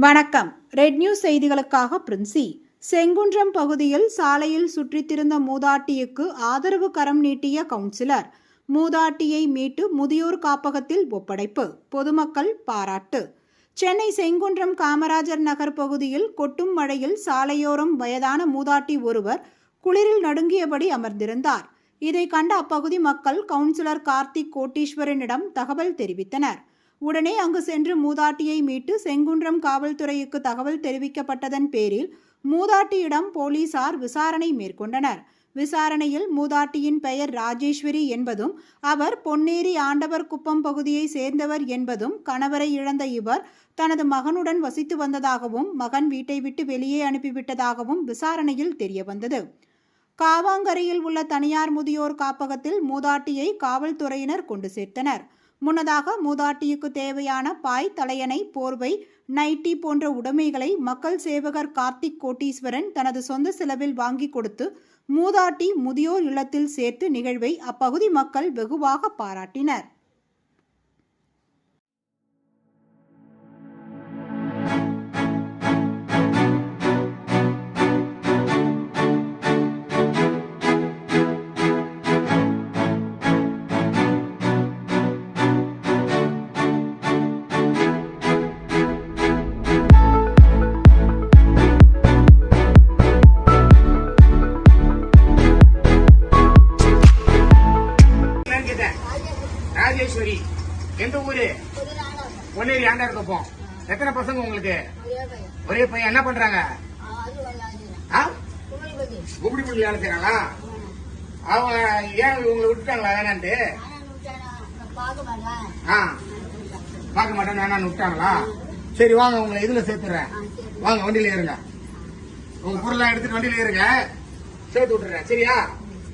வணக்கம். Red news செய்திகளுக்காக பிரின்சி. செங்குன்றம் பகுதியில் சாலையில் சுற்றித்திருந்த மூதாட்டியுக்கு ஆதரவு கரம் நீட்டிய கவுன்சிலர். மூதாட்டியை மீட்டு முதியோர் காப்பகத்தில் ஒப்படைப்பு. பொதுமக்கள் பாராட்டு. சென்னை செங்குன்றம் காமராஜர் நகர் பகுதியில் கொட்டும் மழையில் சாலையோரம் வயதான மூதாட்டி ஒருவர் குளிரில் நடுங்கியபடி அமர்ந்திருந்தார். இதை கண்ட அப்பகுதி மக்கள் கவுன்சிலர் கார்த்திக் கோட்டீஸ்வரனிடம் தகவல் தெரிவித்தனர். உடனே அங்கு சென்று மூதாட்டியை மீட்டு செங்குன்றம் காவல்துறைக்கு தகவல் தெரிவிக்கப்பட்டதன் பேரில் மூதாட்டியிடம் போலீசார் விசாரணை மேற்கொண்டனர். விசாரணையில் மூதாட்டியின் பெயர் ராஜேஸ்வரி என்பதும் அவர் பொன்னேரி ஆண்டவர் குப்பம் பகுதியை சேர்ந்தவர் என்பதும் கணவரை இழந்த இவர் தனது மகனுடன் வசித்து வந்ததாகவும் மகன் வீட்டை விட்டு வெளியே அனுப்பிவிட்டதாகவும் விசாரணையில் தெரியவந்தது. காவாங்கரையில் உள்ள தனியார் முதியோர் காப்பகத்தில் மூதாட்டியை காவல்துறையினர் கொண்டு சேர்த்தனர். முன்னதாக மூதாட்டியுக்கு தேவையான பாய் தலையணை போர்வை நைட்டி போன்ற உடைமைகளை மக்கள் சேவகர் கார்த்திக் கோட்டீஸ்வரன் தனது சொந்த செலவில் வாங்கி கொடுத்து மூதாட்டி முதியோர் இல்லத்தில் சேர்த்து நிகழ்வை அப்பகுதி மக்கள் வெகுவாக பாராட்டினர். ராஜேஸ்வரி. எந்த ஊரு? பொன்னேரி ஆண்டார் குப்பம் எத்தனை பசங்க உங்களுக்கு? ஒரே பையன். என்ன பண்றாங்க? குப்படி புள்ளி வேலை செய்யறாங்களா அவங்க ஏன் உங்களை விட்டுட்டாங்களா? வேணான்ட்டு. ஆ. பார்க்க மாட்டேன் வேணான்னு விட்டாங்களா? சரி வாங்க உங்களை இதுல சேர்த்துறேன். வாங்க வண்டியில ஏறுங்க. உங்க பொருள்லாம் எடுத்துட்டு வண்டியில ஏறுங்க. சேர்த்து விட்டுறேன். சரியா?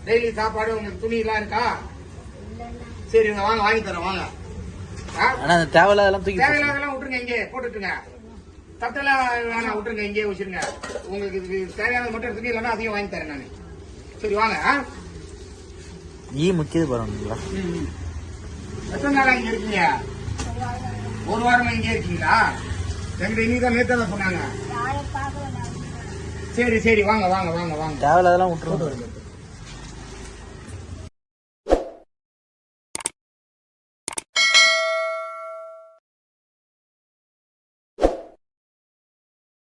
டெய்லி சாப்பாடு உங்களுக்கு துணி எல்லாம் இருக்கா? சரி வாங்க வாங்கி தரேன் வாங்க. ஆ? ஆனா தேவையில்லாதெல்லாம் தூக்கி தேவையில்லாதெல்லாம் விட்டுருங்க இங்கே போட்டுட்டுங்க தட்டெல்லாம் வேணாம் விட்டுருங்க இங்கே வச்சிருங்க. உங்களுக்கு இது தேவையானது மட்டும் எடுத்துட்டு இல்லைன்னா அதையும் வாங்கி தரேன் நான். சரி வாங்க ஆ? ஈ முக்கியது ம். எத்தனை நாளா இங்க இருக்கீங்க? ஒரு வாரமா இங்கே இருக்கீங்களா? எங்கிட்ட தான் நேற்று தான் சொன்னாங்க. சரி சரி வாங்க வாங்க வாங்க வாங்க. தேவையில்லாதெல்லாம் விட்டுருவோம்